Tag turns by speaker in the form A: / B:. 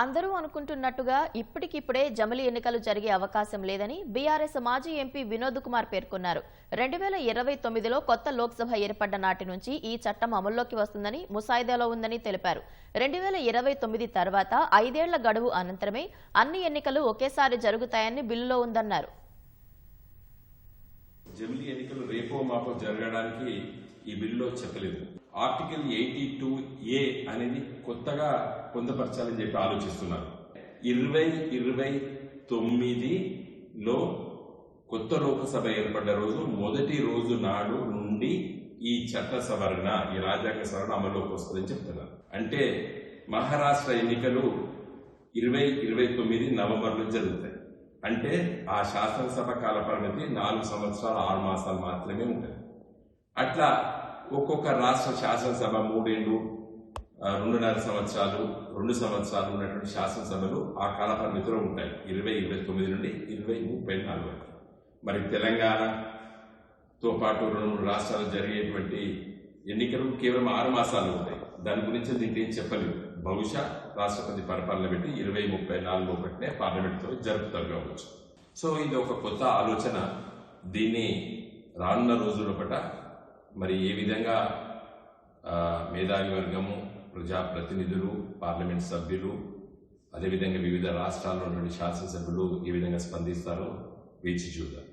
A: అందరూ అనుకుంటున్నట్టుగా ఇప్పటికిప్పుడే జమిలి ఎన్నికలు జరిగే అవకాశం లేదని బీఆర్ఎస్ మాజీ ఎంపీ వినోద్ కుమార్ పేర్కొన్నారు. రెండు వేల ఇరవై తొమ్మిదిలో కొత్త లోక్సభ ఏర్పడ్డ నాటి నుంచి ఈ చట్టం అమల్లోకి వస్తుందని ముసాయిదాలో ఉందని తెలిపారు. రెండు వేల ఇరవై తొమ్మిది తర్వాత ఐదేళ్ళ గడువు అనంతరమే అన్ని ఎన్నికలు ఒకేసారి జరుగుతాయని బిల్లులో ఉందన్నారు.
B: జమిలీ ఎన్నికలు రేపో మాపో జరగడానికి ఈ బిల్లులో చెప్పలేదు ఆర్టికల్ ఎయిటీ టూ ఏ అనేది కొత్తగా పొందపరచాలని చెప్పి ఆలోచిస్తున్నారు. ఇరవై ఇరవై తొమ్మిదిలో కొత్త లోకసభ ఏర్పడ్డ రోజు మొదటి రోజు నాడు నుండి ఈ చట్ట సవరణ ఈ రాజ్యాంగ సవరణ అమల్లోకి వస్తుందని చెప్తున్నారు. అంటే మహారాష్ట్ర ఎన్నికలు ఇరవై ఇరవై తొమ్మిది నవంబర్లో జరుగుతాయి. అంటే ఆ శాసనసభ కాల పరిమితి నాలుగు సంవత్సరాలు ఆరు మాసాలు మాత్రమే ఉంటుంది అట్లా ఒక్కొక్క రాష్ట్ర శాసనసభ మూడేళ్ళు రెండున్నర సంవత్సరాలు రెండు సంవత్సరాలు ఉన్నటువంటి శాసనసభలు ఆ కాల పరిమితిలో ఉంటాయి. ఇరవై ఇరవై తొమ్మిది నుండి ఇరవై ముప్పై నాలుగు వరకు. మరి తెలంగాణతో పాటు రెండు మూడు రాష్ట్రాలు జరిగేటువంటి ఎన్నికలు కేవలం ఆరు మాసాలు ఉంటాయి. దాని గురించి దీంట్లో ఏం చెప్పలేదు బహుశా రాష్ట్రపతి పరిపాలన పెట్టి ఇరవై ముప్పై నాలుగు ఒకటినే పార్లమెంట్తో జరుపుతారు కావచ్చు. సో ఇది ఒక కొత్త ఆలోచన. దీన్ని రానున్న రోజుల పట మరి ఏ విధంగా మేధావి వర్గము ప్రజాప్రతినిధులు పార్లమెంట్ సభ్యులు అదేవిధంగా వివిధ రాష్ట్రాల్లో ఉన్నటువంటి శాసనసభ్యులు ఏ విధంగా స్పందిస్తారో వేచి చూద్దాం.